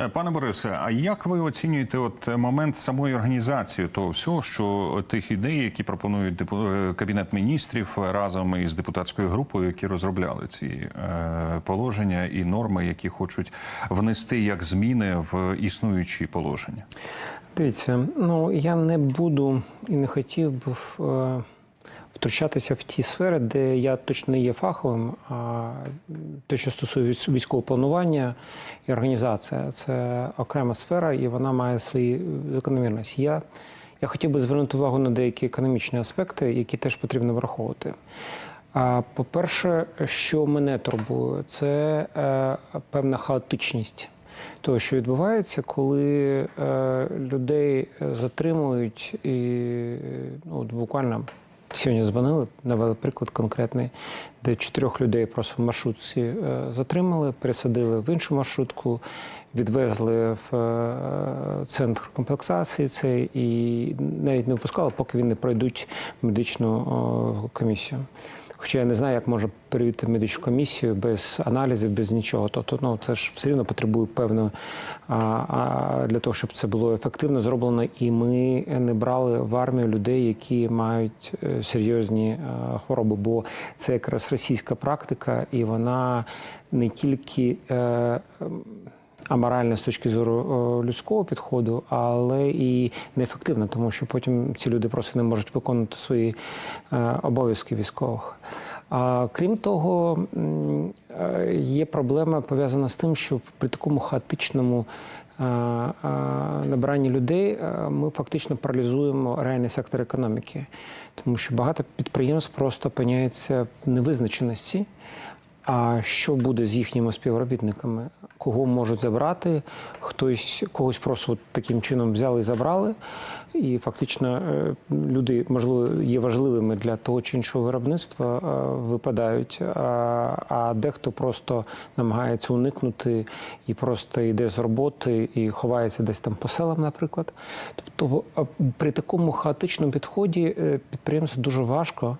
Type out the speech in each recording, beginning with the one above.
Е, Пане Борисе, а як ви оцінюєте от момент самої організації того всього, що тих ідей, які пропонують е, кабінет міністрів разом із депутатською групою, які розробляли ці е, положення і норми, які хочуть внести як зміни в існуючі положення? Дивіться, ну я не буду і не хотів би е, втручатися в ті сфери, де я точно не є фаховим. А те, що стосується військового планування і організація, це окрема сфера, і вона має свої закономірності. Я, я хотів би звернути увагу на деякі економічні аспекти, які теж потрібно враховувати. По-перше, що мене турбує, це е, певна хаотичність того, що відбувається, коли е, людей затримують і ну, буквально. Сьогодні дзвонили, навели приклад конкретний, де чотирьох людей просто в маршрутці е, затримали, пересадили в іншу маршрутку, відвезли в е, центр комплектації цей і навіть не випускали, поки він не пройдуть медичну комісію. Хоча я не знаю, як можна перевірити медичну комісію без аналізів, без нічого. Тобто, ну це ж все рівно потребує а, для того, щоб це було ефективно зроблено, і ми не брали в армію людей, які мають е, серйозні е, хвороби. Бо це якраз російська практика, і вона не тільки. Е, аморальна з точки зору людського підходу, але і неефективна, тому що потім ці люди просто не можуть виконувати свої е, обов'язки військових. А крім того, е, є проблема пов'язана з тим, що при такому хаотичному е, е, набранні людей е, ми фактично паралізуємо реальний сектор економіки, тому що багато підприємств просто опиняються в невизначеності. А що буде з їхніми співробітниками? Кого можуть забрати? Хтось когось просто таким чином взяли і забрали. І фактично е, люди, можливо, є важливими для того чи іншого виробництва, е, випадають, а, дехто просто намагається уникнути і просто йде з роботи і ховається десь там по селам, наприклад. Тобто, при такому хаотичному підході е, підприємцю дуже важко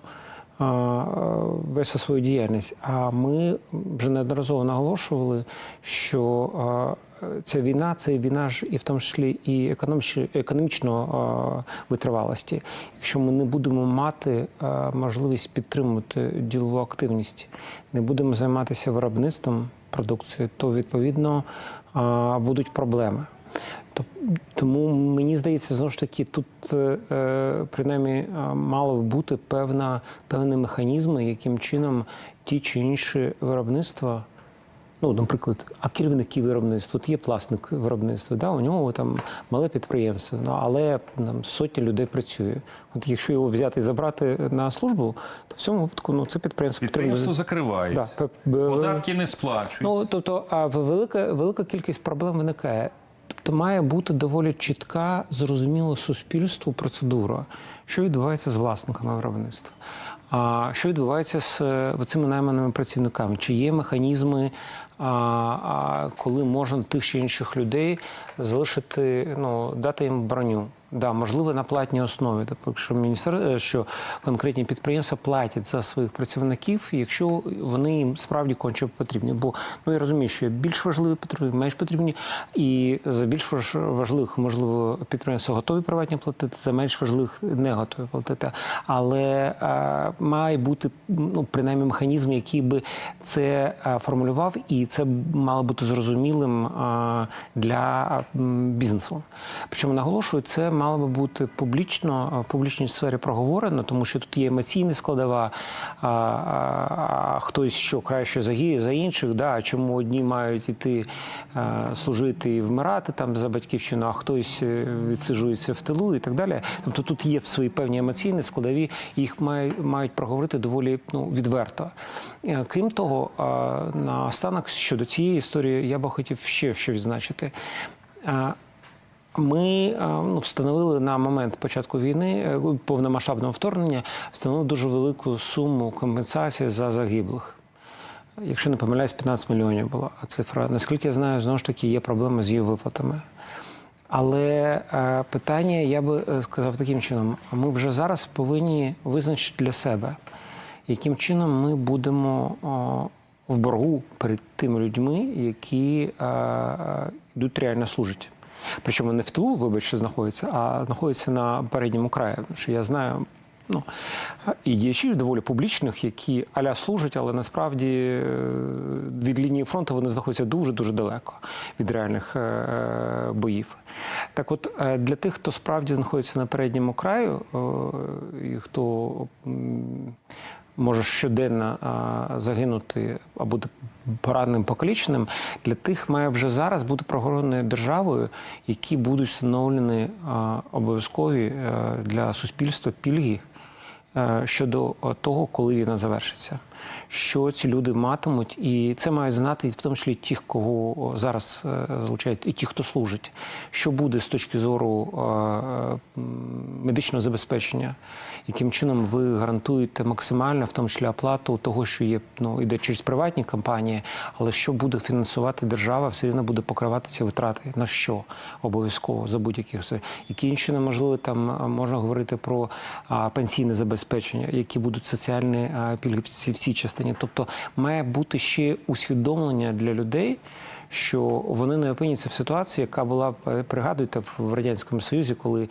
вести свою діяльність. А ми вже неодноразово наголошували, що ця війна це війна ж і в тому числі і економічно витривалості. Якщо ми не будемо мати можливість підтримувати ділову активність, не будемо займатися виробництвом продукції, то відповідно будуть проблеми. То- Тому мені здається, знову ж таки, тут е, е, принаймні е, мало б бути певна, певні механізми, яким чином ті чи інші виробництва. Ну, наприклад, а керівники виробництва, от є власник виробництва, да, у нього там мале підприємство, ну, але там сотні людей працює. От якщо його взяти і забрати на службу, то в цьому випадку ну, це підприємство Підприємство потрібно- закривають, Да, податки не сплачують. Ну тобто, а велика, велика кількість проблем виникає. Тобто має бути доволі чітка, зрозуміла суспільству процедура, що відбувається з власниками виробництва. А що відбувається з е, цими найманими працівниками? Чи є механізми, коли можна тих чи інших людей залишити, ну, дати їм броню? Да, можливо, на платній основі, тобто, що міністер, е, що конкретні підприємства платять за своїх працівників, якщо вони їм справді конче потрібні. Бо ну я розумію, що є більш важливі потрібні, менш потрібні, і за більш важливих, можливо, підприємства готові приватні платити, за менш важливих не готові платити. Але е, має бути ну принаймні механізм, який би це е, формулював, і це мало бути зрозумілим е, для бізнесу. Причому наголошую, це мало би бути публічно е, в публічній сфері проговорено, тому що тут є емоційна складова, а, а, хтось що краще за за інших, да, чому одні мають іти е, служити і вмирати там за батьківщину, а хтось е, відсиджується в тилу і так далі. Тобто тут є свої певні емоційні складові, їх мають, проговорити доволі ну, відверто. Е, Крім того, е, на останок щодо цієї історії я би хотів ще що відзначити. Ми ну, встановили на момент початку війни е, повномасштабного вторгнення, встановили дуже велику суму компенсації за загиблих. Якщо не помиляюсь, 15 мільйонів була цифра. Наскільки я знаю, знову ж таки є проблема з її виплатами. Але е, питання, я би е, сказав таким чином: ми вже зараз повинні визначити для себе, яким чином ми будемо в боргу перед тими людьми, які е, е, йдуть реально служать. Причому не в тилу, вибачте, знаходяться, а знаходяться на передньому краї. Що я знаю, ну і діячів доволі публічних, які аля служать, але насправді е, від лінії фронту вони знаходяться дуже дуже далеко від реальних е, боїв. Так, от е, для тих, хто справді знаходиться на передньому краю, е, і хто може щоденно загинути або пораненим покаліченим, для тих має вже зараз бути прогорованою державою, які будуть встановлені обов'язкові е, для суспільства пільги е, щодо е, того, коли війна завершиться. Що ці люди матимуть, і це мають знати в тому числі ті, кого зараз е, залучають, і ті, хто служить. Що буде з точки зору е, медичного забезпечення, яким чином ви гарантуєте максимально, в тому числі оплату того, що є ну іде через приватні компанії, але що буде фінансувати держава, все рівно буде покривати ці витрати. На що обов'язково за будь-яких яким чином можливо там можна говорити про пенсійне забезпечення, які будуть соціальні пільги в цій, частині. Тобто має бути ще усвідомлення для людей. Що вони не опиняться в ситуації, яка була е, пригадуєте в радянському союзі, коли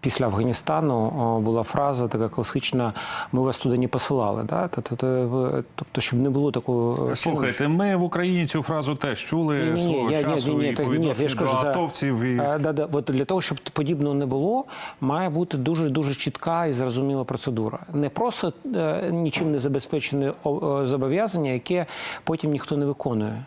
після Афганістану була фраза така класична: ми вас туди не посилали. Да? Тобто, щоб не було такого е, Слухайте, ми в Україні цю фразу теж чули ні, ні, свого ні, я- часу ні, ні, і так, по ні, я ж до кажу, атовців. І... Е, да, да. От для того, щоб подібного не було, має бути дуже дуже чітка і зрозуміла процедура. Не просто е, нічим не забезпечене е, зобов'язання, яке потім ніхто не виконує.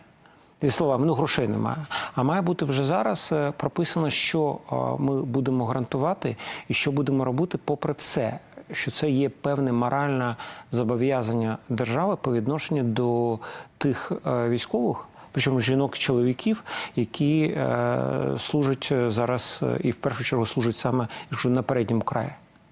Зі словами, ну грошей немає. А має бути вже зараз е, прописано, що е, ми будемо гарантувати і що будемо робити попри все. Що це є певне моральне зобов'язання держави по відношенню до тих е, військових, причому жінок чоловіків, які служать зараз і в першу чергу служать саме на передньому краї.